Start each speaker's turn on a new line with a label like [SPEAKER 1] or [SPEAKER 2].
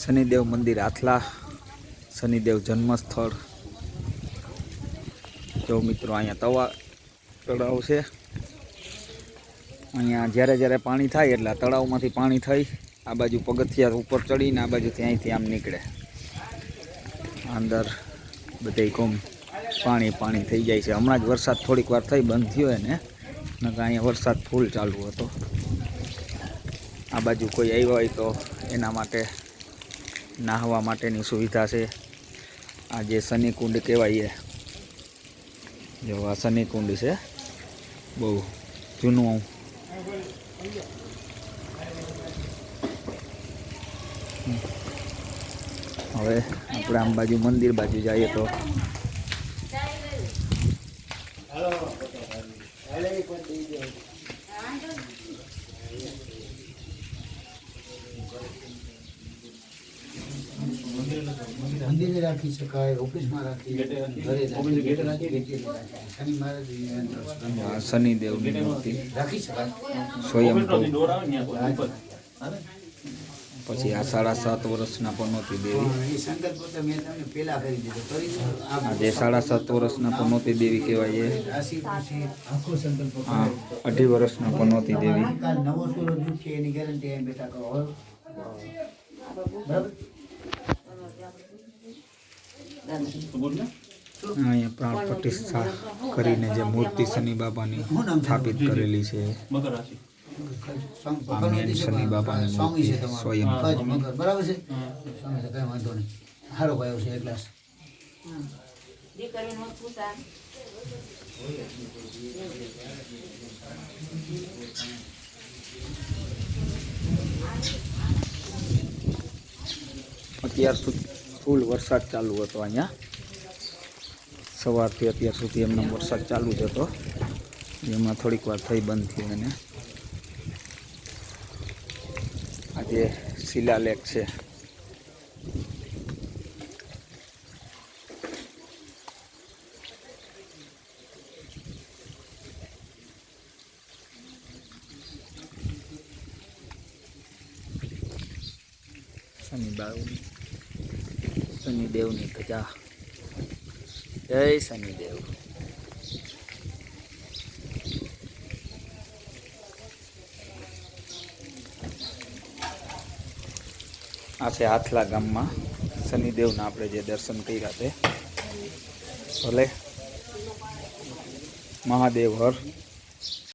[SPEAKER 1] શનિદેવ મંદિર આથલા, શનિદેવ જન્મસ્થળ. જો મિત્રો અહીંયા તવા તળાવ છે. અહીંયા જ્યારે જ્યારે પાણી થાય એટલે આ તળાવમાંથી પાણી થઈ, આ બાજુ પગથિયા ઉપર ચડીને આ બાજુ ત્યાંથી આમ નીકળે. અંદર બધે કોમ પાણી પાણી થઈ જાય છે. હમણાં જ વરસાદ થોડીક વાર થઈ બંધ થયો એને. નકર અહીંયા વરસાદ ફૂલ ચાલુ હતો. આ બાજુ કોઈ આવ્યા હોય તો એના માટે નાહવા માટેની સુવિધા છે. આ જે શનિકુંડ કહેવાય જો આ શનિકુંડ છે. બહુ જૂનું. હવે આપણે આમ બાજુ મંદિર બાજુ જઈએ તો.
[SPEAKER 2] મંદિરે રાખી શકાય ઓફિસમાં રાખી ઘરે રાખી. શનિ મહારાજ
[SPEAKER 1] શનિદેવની મૂર્તિ.
[SPEAKER 2] રાખી શકાય.
[SPEAKER 1] પછી આ સાડા સાત વર્ષના પનોતી દેવી.
[SPEAKER 2] પણ એ સંકલ્પ તો મેં તમને પેલા કરી દીધો. કરી દીધો
[SPEAKER 1] આ જે સાડા સાત વર્ષના પનોતી દેવી કહેવાય અઢી વર્ષના પનોતી દેવી.
[SPEAKER 2] નવો સૂરજ છે એની ગેરંટી એમ બેઠા કહો બરાબર?
[SPEAKER 1] અહીંયા પ્રાણ પ્રતિષ્ઠા કરીને જે મૂર્તિ શનિ બાબાની સ્થાપિત કરેલી છે. શનિ બાબાની મૂર્તિ સ્વયં.
[SPEAKER 2] બરાબર છે કઈ સારો ભાઈ છે એક
[SPEAKER 1] અત્યાર સુધી ફૂલ વરસાદ ચાલુ હતો અહીંયા. સવારથી અત્યાર સુધી એમનો વરસાદ ચાલુ જ હતો. એમાં થોડીક વાર થઈ બંધ થયું એને. આજે શિલાલેખ છે. શનિબાઉની શનિદેવની ધજા. જય શનિદેવ. આ છે આથલા ગામમાં શનિદેવના આપણે જે દર્શન કર્યા તે. ભલે. મહાદેવ હર.